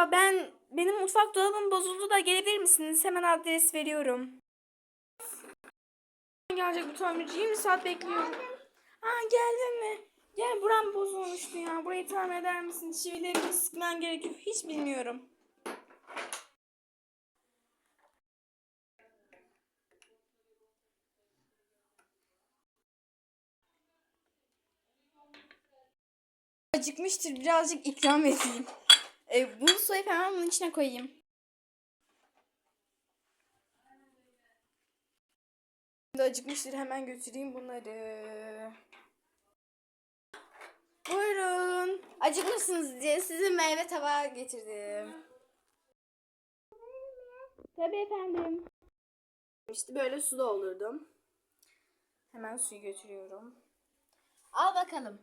Merhaba ben benim mutfak dolabım bozuldu da gelebilir misiniz? Hemen adres veriyorum. Gelecek bu tamirci 20 saat bekliyorum. Aa geldin mi? Gel buram bozulmuştu ya. Burayı tamir eder misin? Çivileri sıkman gerekiyor. Hiç bilmiyorum. Acıkmıştır. Birazcık ikram edeyim. E, bunu soyup hemen bunun içine koyayım. Şimdi acıkmıştır. Hemen götüreyim bunları. Buyurun. Acıkmışsınız diye size meyve tabağı getirdim. Tabii efendim. İşte böyle su doldurdum. Hemen suyu götürüyorum. Al bakalım.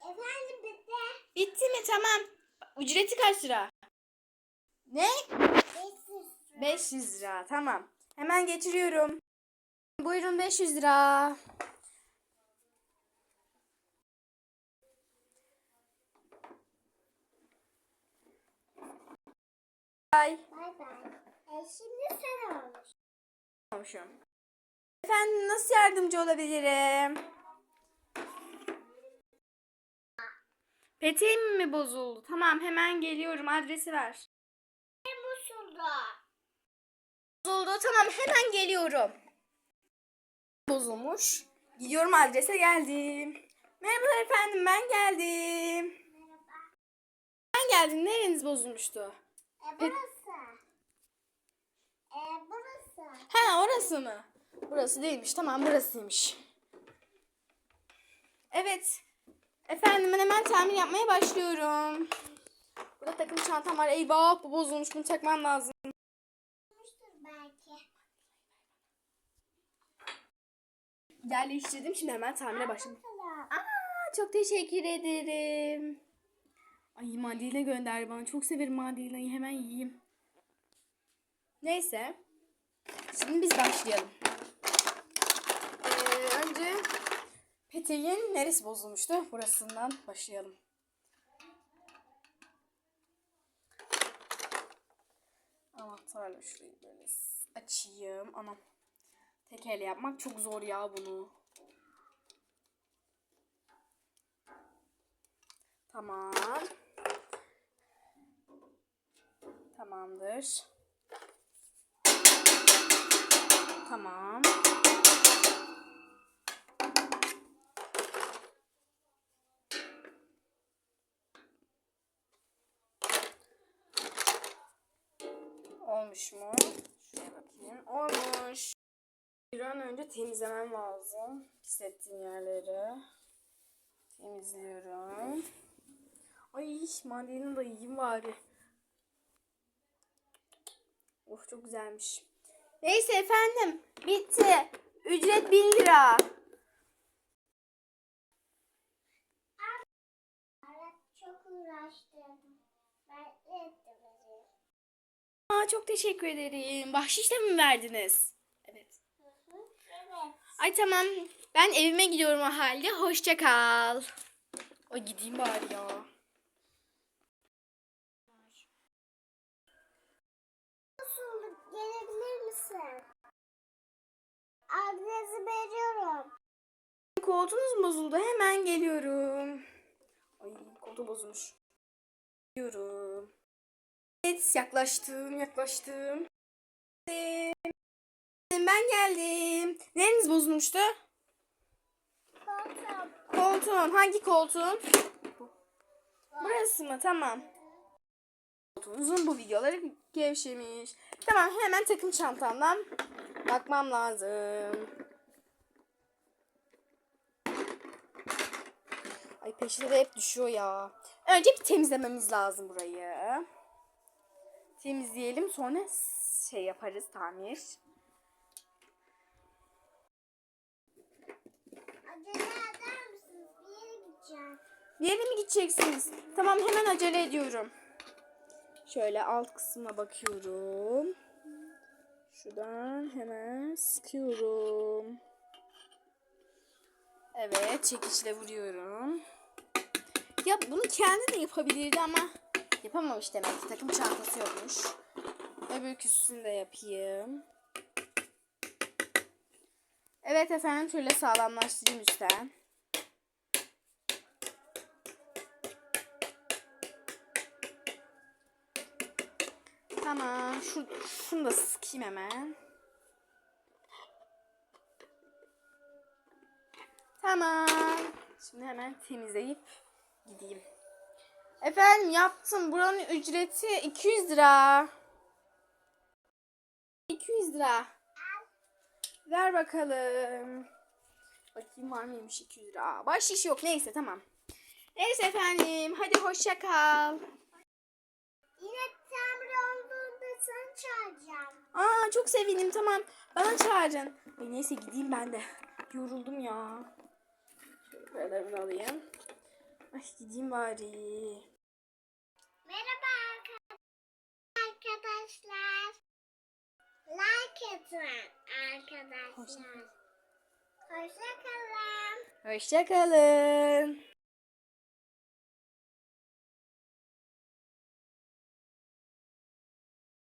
Efendim bitti. Mi? Tamam. Ücreti kaç lira? Ne? 500. 500 lira. Tamam. Hemen getiriyorum. Buyurun 500 lira. Ay. Bay bay. E şimdi sen olmuş. Olmuşum. Efendim nasıl yardımcı olabilirim? Peteğim mi bozuldu? Tamam hemen geliyorum. Adresi ver. Bu şurada. Bozuldu. Tamam hemen geliyorum. Bozulmuş. Gidiyorum adrese geldim. Merhabalar efendim ben geldim. Merhaba. Ben geldim. Nereniz bozulmuştu? E burası. E burası. Ha orası mı? Burası değilmiş. Tamam burasıymış. Evet. Efendim ben hemen tamir yapmaya başlıyorum. Burada takım çantam var. Eyvah bu bozulmuş. Bunu takmam lazım. Belki. Yerleştirdim. Şimdi hemen tamire başladım. Aa, çok teşekkür ederim. Ay mandalina gönder bana. Çok severim mandalinayı. Hemen yiyeyim. Neyse. Şimdi biz başlayalım. Ee, önce peteğin neresi bozulmuştu? Burasından başlayalım. Anahtarla şurayı böyle açayım. Anam. Tek elle yapmak çok zor ya bunu. Tamam. Tamamdır. Tamam. Olmuş mu? Şuraya bakayım. Olmuş. Bir an önce temizlemem lazım. Hissettiğim yerleri. Temizliyorum. Ay mandalina da yiyeyim bari. Of çok güzelmiş. Neyse efendim. Bitti. Ücret 1000 lira. Evet çok uğraştım. Ben ettim. Aa, çok teşekkür ederim. Bahşiş de mi verdiniz? Evet. Evet. Ay tamam. Ben evime gidiyorum o halde. Hoşça kal. Ay gideyim bari ya. Nasıl gelebilir misin? Adresi veriyorum. Koltuğunuz bozuldu? Hemen geliyorum. Ay koltuğu bozulmuş. Geliyorum. Evet yaklaştım yaklaştım. Ben geldim. Nereniz bozulmuştu? Koltuğum. Koltuğun. Hangi koltuğun? Burası mı? Tamam. Koltuğunuzun bu videoları gevşemiş. Tamam hemen takım çantamdan bakmam lazım. Ay peşine de hep düşüyor ya. Önce bir temizlememiz lazım burayı. Temizleyelim sonra şey yaparız tamir. Acele eder misiniz? Bir yere gideceğim. Bir yere mi gideceksiniz? Tamam hemen acele ediyorum. Şöyle alt kısmına bakıyorum. Şuradan hemen sıkıyorum. Evet çekiçle vuruyorum. Ya bunu kendi de yapabilirdi ama yapamamış demek ki. Takım çantası yokmuş. Öbür de yapayım. Evet efendim şöyle sağlamlaştırayım üstten. Tamam. Şu, şunu da sıkayım hemen. Tamam. Şimdi hemen temizleyip gideyim. Efendim yaptım. Buranın ücreti 200 lira. 200 lira. Ver bakalım. Bakayım var mıymış 200 lira. Baş iş yok. Neyse tamam. Neyse efendim. Hadi hoşça kal. Yine tamir olduğunda seni çağıracağım. Aa çok sevindim tamam. Bana çağırın. Ay, neyse gideyim ben de. Yoruldum ya. Şöyle paralarımı alayım. Ay gideyim bari. Merhaba arka- arkadaşlar. Like atın arkadaşlar. Hoşça kalın. Hoşça kalın.